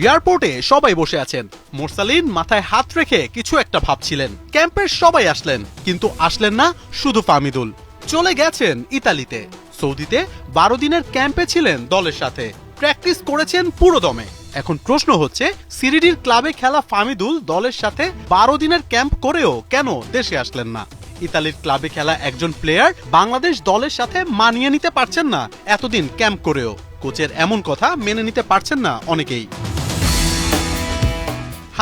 এয়ারপোর্টে সবাই বসে আছেন। মোরসালিন মাথায় হাত রেখে কিছু একটা ভাবছিলেন। ক্যাম্পের সবাই আসলেন, কিন্তু আসলেন না শুধু ফামিদুল চলে গেছেন ইতালিতে। সৌদিতে বারো দিনের ক্যাম্পে ছিলেন দলের সাথে। প্র্যাকটিস করেছেন পুরো দমে। এখন প্রশ্ন হচ্ছে, সিরিডির ক্লাবে খেলা ফামিদুল দলের সাথে বারো দিনের ক্যাম্প করেও কেন দেশে আসলেন না? ইতালির ক্লাবে খেলা একজন প্লেয়ার বাংলাদেশ দলের সাথে মানিয়ে নিতে পারছেন না এতদিন ক্যাম্প করেও। কোচের এমন কথা মেনে নিতে পারছেন না অনেকেই।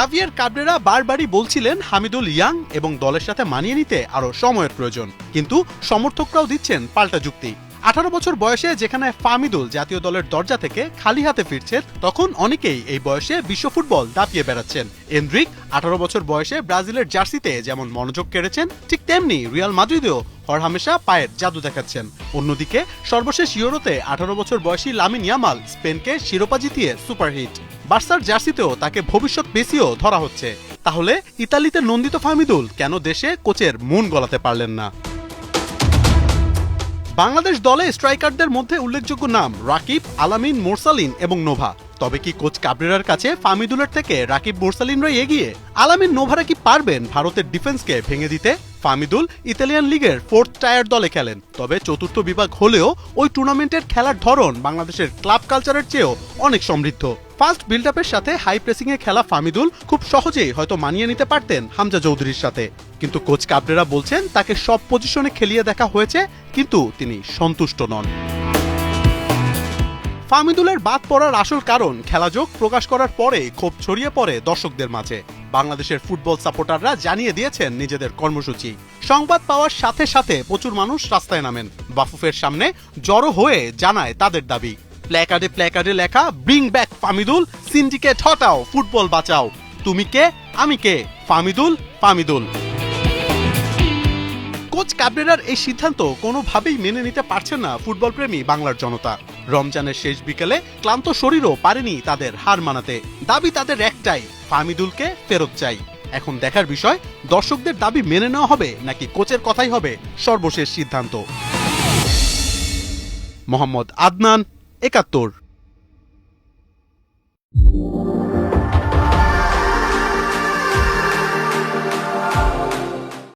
হাভিয়ার কাবরেরা বারবারই বলছিলেন হামিদুল ইয়াং এবং দলের সাথে মানিয়ে নিতে আরও সময়ের প্রয়োজন। কিন্তু সমর্থকরাও দিচ্ছেন পাল্টা যুক্তি। আঠারো বছর বয়সে যেখানে ফামিদুল জাতীয় দলের দরজা থেকে খালি হাতে ফিরছেন তখন অনেকেই এই বয়সে বিশ্ব ফুটবল দাপিয়ে বেড়াচ্ছেন। এন্দ্রিক আঠারো বছর বয়সে ব্রাজিলের জার্সিতে যেমন মনোযোগ কেড়েছেন, ঠিক তেমনি রিয়াল মাদ্রিদেও হরহামেশা পায়ের জাদু দেখাচ্ছেন। অন্যদিকে, সর্বশেষ ইউরোতে আঠারো বছর বয়সী লামিন ইয়ামাল স্পেনকে শিরোপা জিতিয়ে সুপারহিট। বার্সার জার্সিতেও তাকে ভবিষ্যৎ পেসিও ধরা হচ্ছে। তাহলে ইতালিতে নন্দিত ফামিদুল কেন দেশে কোচের মন গলাতে পারলেন না? বাংলাদেশ দলে স্ট্রাইকারদের মধ্যে উল্লেখযোগ্য নাম রাকিব, আলামিন, মোরসালিন এবং নোভা। তবে কি কোচ কাবরেরার কাছে ফামিদুলের থেকে রাকিব, মোরসালিনরাই এগিয়ে আলামিন নোভারা কি পারবেন ভারতের ডিফেন্সকে ভেঙে দিতে? ফামিদুল ইতালিয়ান লিগের ফোর্থ টায়ার দলে খেলেন। তবে চতুর্থ বিভাগ হলেও ওই টুর্নামেন্টের খেলার ধরন বাংলাদেশের ক্লাব কালচারের চেয়েও অনেক সমৃদ্ধ। ফার্স্ট বিল্ড আপের সাথে হাই প্রেসিং এ খেলা ফামিদুল খুব সহজেই হয়তো মানিয়ে নিতে পারতেন হামজা চৌধুরীর সাথে। কিন্তু কোচ কাবরেরা বলছেন, তাকে সব পজিশনে খেলিয়ে দেখা হয়েছে, কিন্তু তিনি সন্তুষ্ট নন। ফামিদুলের বাদ পড়ার আসল কারণ খেলাযোগ প্রকাশ করার পরে ক্ষোভ ছড়িয়ে পড়ে দর্শকদের মাঝে। বাংলাদেশের ফুটবল সাপোর্টাররা জানিয়ে দিয়েছেন নিজেদের কর্মসূচি। সংবাদ পাওয়ার সাথে সাথে প্রচুর মানুষ রাস্তায় নামেন। বাফুফের সামনে জড়ো হয়ে জানায় তাদের দাবি। প্ল্যাকার্ডে প্ল্যাকার্ডে লেখা ব্রিং ব্যাক ফামিদুল সিন্ডিকেট হটাও, ফুটবল বাঁচাও। তুমি কে? আমি কে? ফামিদুল ফামিদুল কোচ কাবরেরার এই সিদ্ধান্ত কোনোভাবেই মেনে নিতে পারছে না ফুটবল প্রেমী বাংলার জনতা। রমজানের শেষ বিকেলে ক্লান্ত শরীরও পারেনি তাদের হার মানাতে। দাবি তাদের একটাই ফামিদুলকে ফেরত চাই। এখন দেখার বিষয়, দর্শকদের দাবি মেনে নেওয়া হবে নাকি কোচের কথাই হবে সর্বশেষ সিদ্ধান্ত? মোহাম্মদ আদনান, একাত্তর।